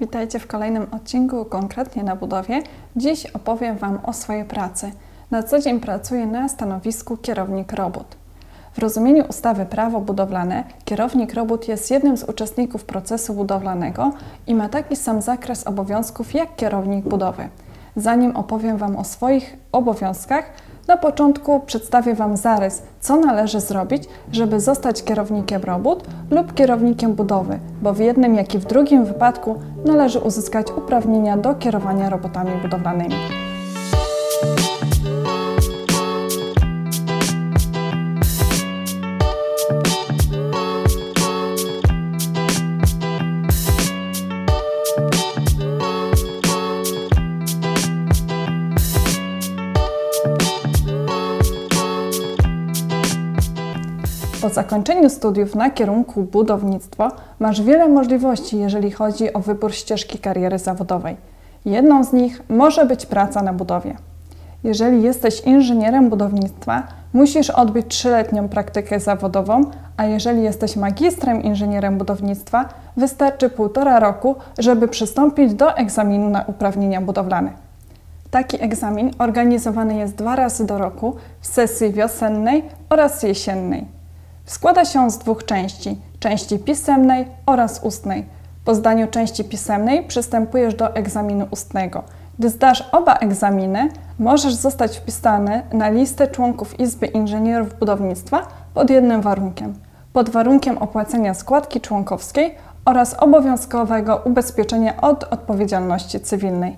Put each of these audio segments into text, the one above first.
Witajcie w kolejnym odcinku, konkretnie na budowie. Dziś opowiem Wam o swojej pracy. Na co dzień pracuję na stanowisku kierownik robót. W rozumieniu ustawy Prawo budowlane, kierownik robót jest jednym z uczestników procesu budowlanego i ma taki sam zakres obowiązków jak kierownik budowy. Zanim opowiem Wam o swoich obowiązkach, na początku przedstawię Wam zarys, co należy zrobić, żeby zostać kierownikiem robót lub kierownikiem budowy, bo w jednym jak i w drugim wypadku należy uzyskać uprawnienia do kierowania robotami budowlanymi. Zakończeniu studiów na kierunku budownictwo masz wiele możliwości, jeżeli chodzi o wybór ścieżki kariery zawodowej. Jedną z nich może być praca na budowie. Jeżeli jesteś inżynierem budownictwa, musisz odbyć trzyletnią praktykę zawodową, a jeżeli jesteś magistrem inżynierem budownictwa, wystarczy półtora roku, żeby przystąpić do egzaminu na uprawnienia budowlane. Taki egzamin organizowany jest dwa razy do roku w sesji wiosennej oraz jesiennej. Składa się z dwóch części: części pisemnej oraz ustnej. Po zdaniu części pisemnej przystępujesz do egzaminu ustnego. Gdy zdasz oba egzaminy, możesz zostać wpisany na listę członków Izby Inżynierów Budownictwa pod jednym warunkiem: pod warunkiem opłacenia składki członkowskiej oraz obowiązkowego ubezpieczenia od odpowiedzialności cywilnej.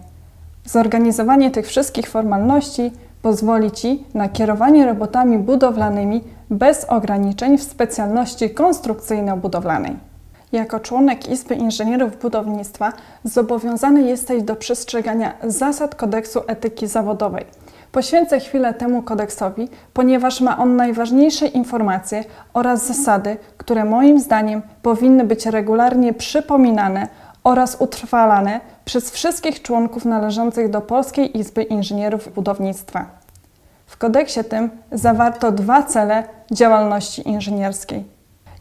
Zorganizowanie tych wszystkich formalności pozwoli Ci na kierowanie robotami budowlanymi bez ograniczeń w specjalności konstrukcyjno-budowlanej. Jako członek Izby Inżynierów Budownictwa zobowiązany jesteś do przestrzegania zasad kodeksu etyki zawodowej. Poświęcę chwilę temu kodeksowi, ponieważ ma on najważniejsze informacje oraz zasady, które moim zdaniem powinny być regularnie przypominane oraz utrwalane przez wszystkich członków należących do Polskiej Izby Inżynierów Budownictwa. W kodeksie tym zawarto dwa cele działalności inżynierskiej.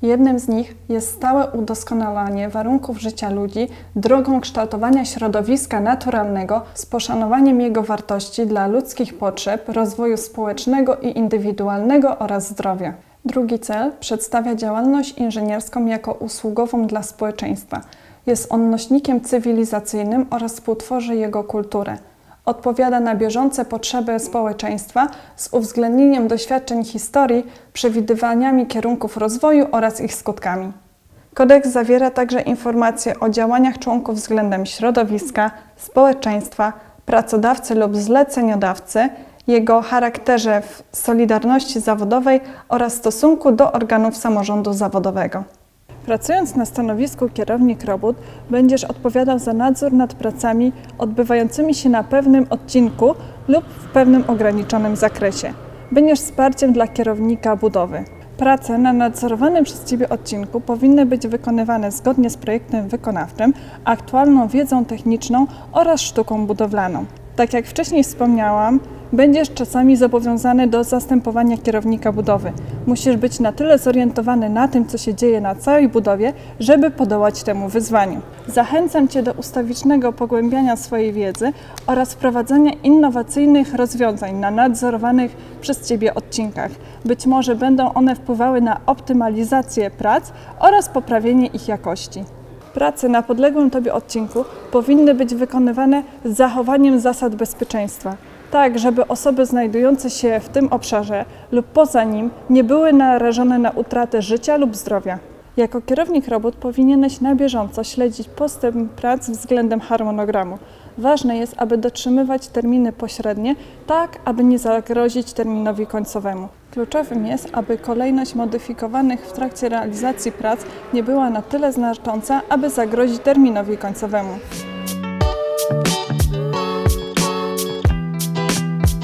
Jednym z nich jest stałe udoskonalanie warunków życia ludzi drogą kształtowania środowiska naturalnego z poszanowaniem jego wartości dla ludzkich potrzeb, rozwoju społecznego i indywidualnego oraz zdrowia. Drugi cel przedstawia działalność inżynierską jako usługową dla społeczeństwa. Jest on nośnikiem cywilizacyjnym oraz współtworzy jego kulturę odpowiada na bieżące potrzeby społeczeństwa z uwzględnieniem doświadczeń historii, przewidywaniami kierunków rozwoju oraz ich skutkami. Kodeks zawiera także informacje o działaniach członków względem środowiska, społeczeństwa, pracodawcy lub zleceniodawcy, jego charakterze w solidarności zawodowej oraz stosunku do organów samorządu zawodowego. Pracując na stanowisku kierownik robót, będziesz odpowiadał za nadzór nad pracami odbywającymi się na pewnym odcinku lub w pewnym ograniczonym zakresie. Będziesz wsparciem dla kierownika budowy. Prace na nadzorowanym przez Ciebie odcinku powinny być wykonywane zgodnie z projektem wykonawczym, aktualną wiedzą techniczną oraz sztuką budowlaną. Tak jak wcześniej wspomniałam, będziesz czasami zobowiązany do zastępowania kierownika budowy. Musisz być na tyle zorientowany na tym, co się dzieje na całej budowie, żeby podołać temu wyzwaniu. Zachęcam Cię do ustawicznego pogłębiania swojej wiedzy oraz wprowadzania innowacyjnych rozwiązań na nadzorowanych przez Ciebie odcinkach. Być może będą one wpływały na optymalizację prac oraz poprawienie ich jakości. Prace na podległym Tobie odcinku powinny być wykonywane z zachowaniem zasad bezpieczeństwa, tak żeby osoby znajdujące się w tym obszarze lub poza nim nie były narażone na utratę życia lub zdrowia. Jako kierownik robót powinieneś na bieżąco śledzić postęp prac względem harmonogramu. Ważne jest, aby dotrzymywać terminy pośrednie, tak aby nie zagrozić terminowi końcowemu. Kluczowym jest, aby kolejność modyfikowanych w trakcie realizacji prac nie była na tyle znacząca, aby zagrozić terminowi końcowemu.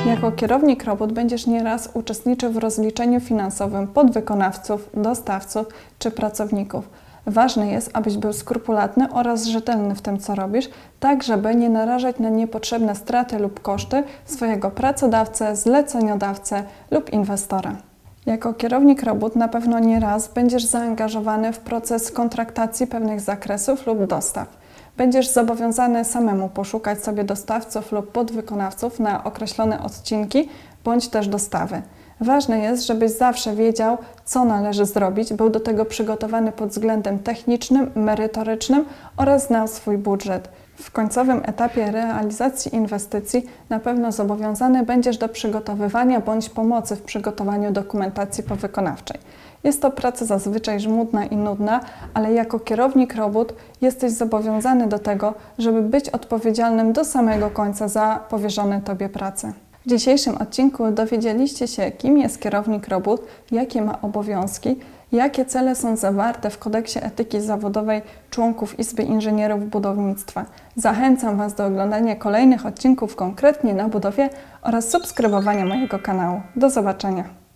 Jako kierownik robót będziesz nieraz uczestniczył w rozliczeniu finansowym podwykonawców, dostawców czy pracowników. Ważne jest, abyś był skrupulatny oraz rzetelny w tym, co robisz, tak żeby nie narażać na niepotrzebne straty lub koszty swojego pracodawcę, zleceniodawcę lub inwestora. Jako kierownik robót na pewno nie raz będziesz zaangażowany w proces kontraktacji pewnych zakresów lub dostaw. Będziesz zobowiązany samemu poszukać sobie dostawców lub podwykonawców na określone odcinki bądź też dostawy. Ważne jest, żebyś zawsze wiedział, co należy zrobić, był do tego przygotowany pod względem technicznym, merytorycznym oraz znał swój budżet. W końcowym etapie realizacji inwestycji na pewno zobowiązany będziesz do przygotowywania bądź pomocy w przygotowaniu dokumentacji powykonawczej. Jest to praca zazwyczaj żmudna i nudna, ale jako kierownik robót jesteś zobowiązany do tego, żeby być odpowiedzialnym do samego końca za powierzone Tobie prace. W dzisiejszym odcinku dowiedzieliście się, kim jest kierownik robót, jakie ma obowiązki, jakie cele są zawarte w kodeksie etyki zawodowej członków Izby Inżynierów Budownictwa. Zachęcam Was do oglądania kolejnych odcinków konkretnie na budowie oraz subskrybowania mojego kanału. Do zobaczenia.